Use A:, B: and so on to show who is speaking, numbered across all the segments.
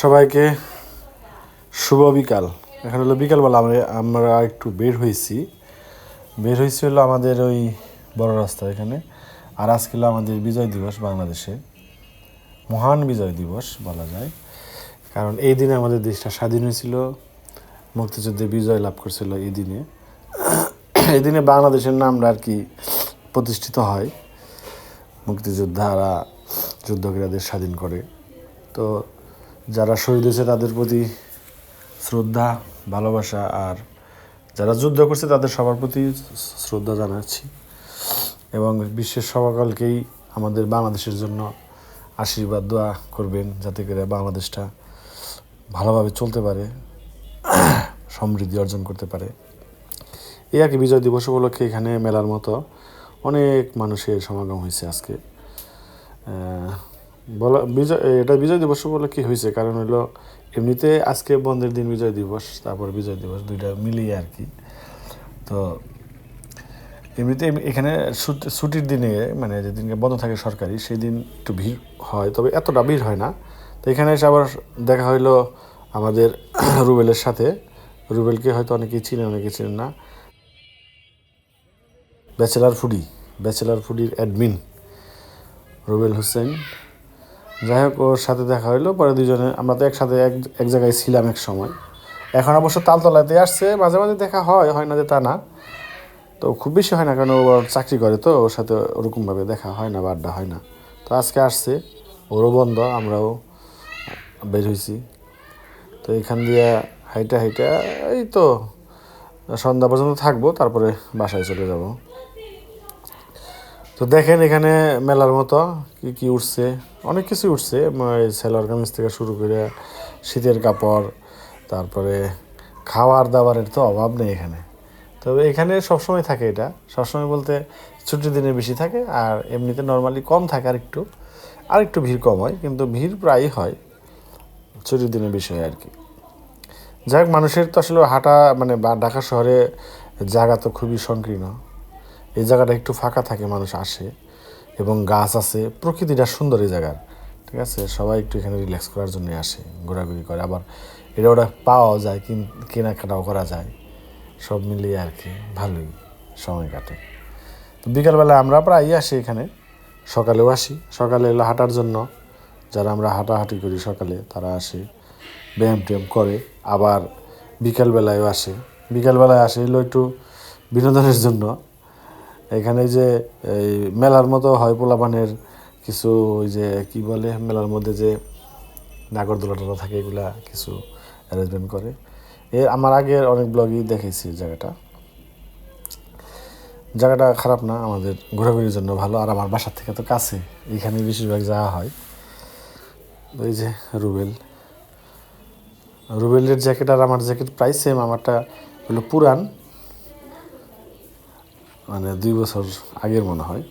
A: সবাইকে শুভ বিকাল। এখন হলো বিকালবেলা আমরা আমরা একটু বের হয়েছি। বের হয়েছি হলো আমাদের ওই বড় রাস্তা এখানে। আর আজকে হলো আমাদের বিজয় দিবস বাংলাদেশে। মহান বিজয় দিবস বলা যায়। কারণ এই দিনে আমাদের দেশটা স্বাধীন হয়েছিল। মুক্তিযুদ্ধে বিজয় লাভ করছিল এই দিনে। এই দিনে বাংলাদেশের নামটা আর কি প্রতিষ্ঠিত হয়। মুক্তিযোদ্ধারা যুদ্ধ স্বাধীন করে। তো যারা শহীদ হয়েছে তাদের প্রতি শ্রদ্ধা, ভালোবাসা আর যারা যুদ্ধ করছে তাদের সবার প্রতি শ্রদ্ধা জানাচ্ছি। এবং বিশ্বের সবাইকেই আমাদের বাংলাদেশের জন্য আশীর্বাদ, দোয়া করবেন যাতে করে বাংলাদেশটা ভালোভাবে চলতে পারে, সমৃদ্ধি অর্জন করতে পারে। এই আর কি বিজয় দিবস উপলক্ষে এখানে মেলার মতো অনেক মানুষের সমাগম হয়েছে আজকে। বলা, বিজয় এটা বিজয় দিবস উপলক্ষে হয়েছে কারণ হলো এমনিতে আজকে বন্ধের দিন বিজয় দিবস, তারপর বিজয় দিবস, দুইটা মিলিয়ে আর কি। তো এমনিতে এম- এখানে ছুট- ছুটির দিনে মানে যেদিনকে বন্ধ থাকে সরকারি, সেই দিন একটু ভিড় হয়, তবে এতটা ভিড় হয় না। তো এখানে এসে আবার দেখা হইল আমাদের রুবেলের সাথে। রুবেলকে হয়তো অনেকেই চিনেন অনেকেই চিনেন না। ব্যাচেলার ফুডি, ব্যাচেলার ফুডির অ্যাডমিন, রুবেল হোসেন। যাই হোক, ওর সাথে দেখা হইল, পরে দুজনে আমরা তো একসাথে এক এক জায়গায় ছিলাম এক সময়। এখন অবশ্য তালতলাতে আসছে, মাঝে মাঝে দেখা হয় হয় না যে তা না। তো খুব বেশি হয় না, কারণ ও চাকরি করে তো, ওর সাথে ওরকমভাবে দেখা হয় না বা আড্ডা হয় না। তো আজকে আসছে, ওরও বন্ধ, আমরাও বের হয়েছি তো এখান দিয়ে হাইটা হাইটা, এই তো সন্ধ্যা পর্যন্ত থাকব, তারপরে বাসায় চলে যাব। তো দেখেন এখানে মেলার মতো কি কি উঠছে। অনেক কিছু উঠছে। সেলার কামিজ থেকে শুরু করে শীতের কাপড়, তারপরে খাওয়ার দাবারের তো অভাব নেই এখানে। তবে এখানে সবসময় থাকে এটা। সবসময় বলতে ছুটির দিনে বেশি থাকে আর এমনিতে নর্মালি কম থাকে আর একটু আর একটু ভিড় কম হয়, কিন্তু ভিড় প্রায়ই হয় ছুটির দিনে বেশি হয় আর কি যাই হোক, মানুষের তো আসলে হাঁটা মানে বা ঢাকা শহরে জায়গা তো খুবই সংকীর্ণ। এই জায়গাটা একটু ফাঁকা থাকে, মানুষ আসে এবং গাছ আছে। প্রকৃতিটা সুন্দর এই জায়গার, ঠিক আছে? সবাই একটু এখানে রিল্যাক্স করার জন্য আসে, ঘোরাঘুরি করে। আবার এটা ওটা পাওয়াও যায়, কিন, কেনাকাটাও করা যায়। সব মিলিয়ে আর কি, ভালোই সময় কাটে। তো বিকালবেলা আমরা প্রায়ই আসি এখানে, সকালেও আসি। সকালে এলো হাঁটার জন্য, যারা আমরা হাঁটাহাঁটি করি সকালে, তারা আসে, ব্যায়াম ট্যায়াম করে। আবার বিকালবেলায়ও আসে। বিকালবেলায় আসে এলো একটু বিনোদনের জন্য এখানে যে, এই মেলার মতো হয় পোলাপানের কিছু ওই যে, কি বলে, মেলার মধ্যে যে নাগরদোলা থাকে, এগুলা কিছু অ্যারেঞ্জমেন্ট করে। এ, আমার আগের অনেক ব্লগই দেখেছি জায়গাটা। জায়গাটা খারাপ না, আমাদের ঘোরাঘুরির জন্য ভালো, আর আমার বাসার থেকে তো কাছে এইখানে বেশিরভাগ যাওয়া হয়। ওই যে, রুবেল। রুবেলের জ্যাকেট আর আমার জ্যাকেট প্রায় সেম আমারটা হলো পুরান। মানে দুই বছর আগের মনে হয়।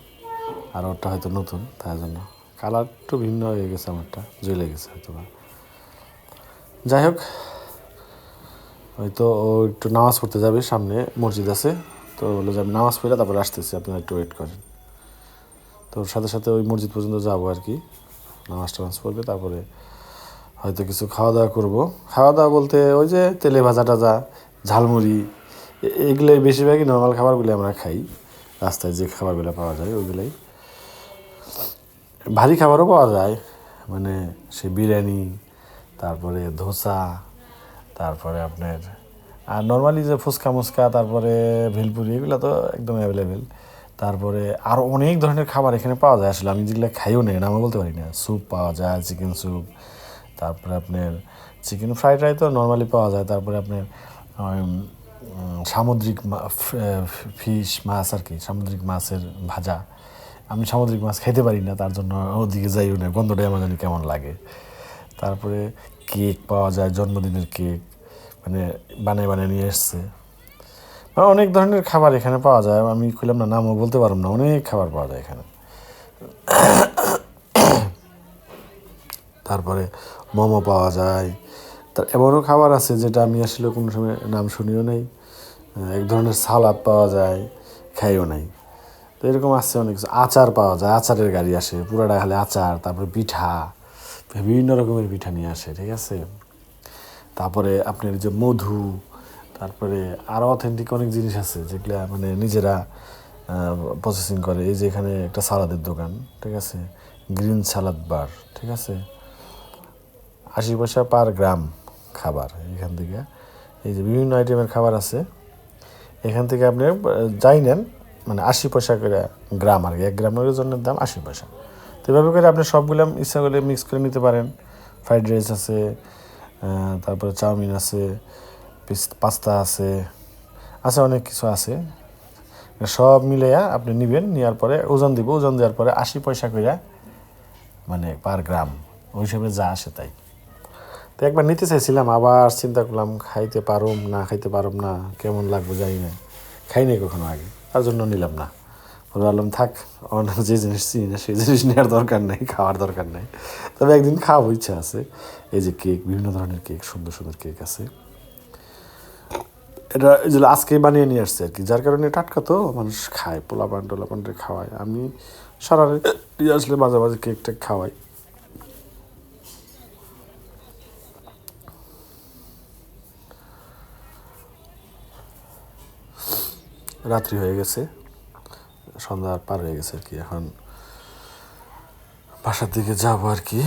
A: আর ওরটা হয়তো নতুন তার জন্য। কালার একটু ভিন্ন হয়ে গেছে আমারটা, জ্বলে গেছে হয়তো বা যাই হোক, হয়তো ও একটু নামাজ পড়তে যাবে সামনে, মসজিদ আছে। তো বলল যে আমি নামাজ পড়ে তারপরে আসতেছি, আপনারা একটু ওয়েট করেন। তো ওর সাথে সাথে ওই মসজিদ পর্যন্ত যাব আর কি। নামাজ টামাজ পড়বে, তারপরে হয়তো কিছু খাওয়া দাওয়া করব। খাওয়া দাওয়া বলতে ওই যে তেলে ভাজা টাজা ঝালমুড়ি এগুলোই বেশিরভাগই নর্মাল খাবারগুলি আমরা খাই। রাস্তায় যে খাবারগুলো পাওয়া যায় ওইগুলোই ভারী খাবারও পাওয়া যায়। মানে সে বিরিয়ানি, তারপরে ধোসা, তারপরে আপনার, আর নর্মালি যে ফুচকা মুচকা, তারপরে ভেলপুরি, এগুলো তো একদম অ্যাভেলেবেল তারপরে আরও অনেক ধরনের খাবার এখানে পাওয়া যায়। আসলে আমি যেগুলো খাইও নেই না আমি বলতে পারি না। স্যুপ পাওয়া যায় চিকেন স্যুপ তারপরে আপনার চিকেন ফ্রাইড রাইস তো নর্মালি পাওয়া যায়। তারপরে আপনার সামুদ্রিক ফিশ মাছ আর কি, সামুদ্রিক মাছের ভাজা। আমি সামুদ্রিক মাছ খেতে পারি না, তার জন্য ওদিকে যাইও না গন্ধটাই আমার জানি কেমন লাগে। তারপরে কেক পাওয়া যায়, জন্মদিনের কেক মানে বানিয়ে বানিয়ে নিয়ে এসছে। অনেক ধরনের খাবার এখানে পাওয়া যায়, আমি খুললাম না, নামও বলতে পারলাম না, অনেক খাবার পাওয়া যায় এখানে। তারপরে মোমো পাওয়া যায় তার এমনও খাবার আছে যেটা আমি আসলে কোনো সময় নাম শুনিও নাই। এক ধরনের সালাদ পাওয়া যায়, খাইও নাই। তো এরকম আছে অনেক কিছু। আচার পাওয়া যায়, আচারের গাড়ি আসে, পুরাটা খালি আচার, তারপরে পিঠা, বিভিন্ন রকমের পিঠা নিয়ে আসে, ঠিক আছে? তারপরে আপনার যে মধু, তারপরে আরও অথেন্টিক অনেক জিনিস আছে যেগুলা মানে নিজেরা প্রসেসিং করে। এই যে এখানে একটা সালাদের দোকান, ঠিক আছে? গ্রিন সালাদ বার, ঠিক আছে? আশি পয়সা পার গ্রাম। খাবার এখান থেকে। এই যে বিভিন্ন আইটেমের খাবার আছে। এখান থেকে আপনি যাই নেন মানে আশি পয়সা করে গ্রাম আর কি। এক গ্রামের ওজনের দাম আশি পয়সা। তো এভাবে করে আপনি সবগুলো ইচ্ছা করলে মিক্স করে নিতে পারেন। ফ্রাইড রাইস আছে তারপরে চাউমিন আছে, পিস- পাস্তা আছে আছে অনেক কিছু আছে। সব মিলাইয়া আপনি নিবেন, নেওয়ার পরে ওজন দিব, ওজন দেওয়ার পরে আশি পয়সা করে মানে পার গ্রাম ওই হিসাবে যা আসে তাই। তো একবার নিতে চাইছিলাম, আবার চিন্তা করলাম খাইতে পারুম না, খাইতে পারুম না, কেমন লাগবে জানি না। খাই নাই কখনো আগে, তার জন্য নিলাম না। ভাবলাম থাক, অন্য যে জিনিস চিনি না, সেই জিনিস নেওয়ার দরকার নেই, খাওয়ার দরকার নেই। তবে একদিন খাওয়াবো ইচ্ছা আছে। এই যে কেক, বিভিন্ন ধরনের কেক, সুন্দর সুন্দর কেক আছে। এটা আজকে বানিয়ে নিয়ে আসছে আর কি, যার কারণে টাটকা তো, মানুষ খায় পোলা পান টোলা পান খাওয়ায়। আমি সারা দিয়ে আসলে মাঝে মাঝে কেক টেক খাওয়াই। রাত্রি হয়ে গেছে। সন্ধ্যা পার হয়ে গেছে আর কি। এখন বাসার দিকে যাব আর কি।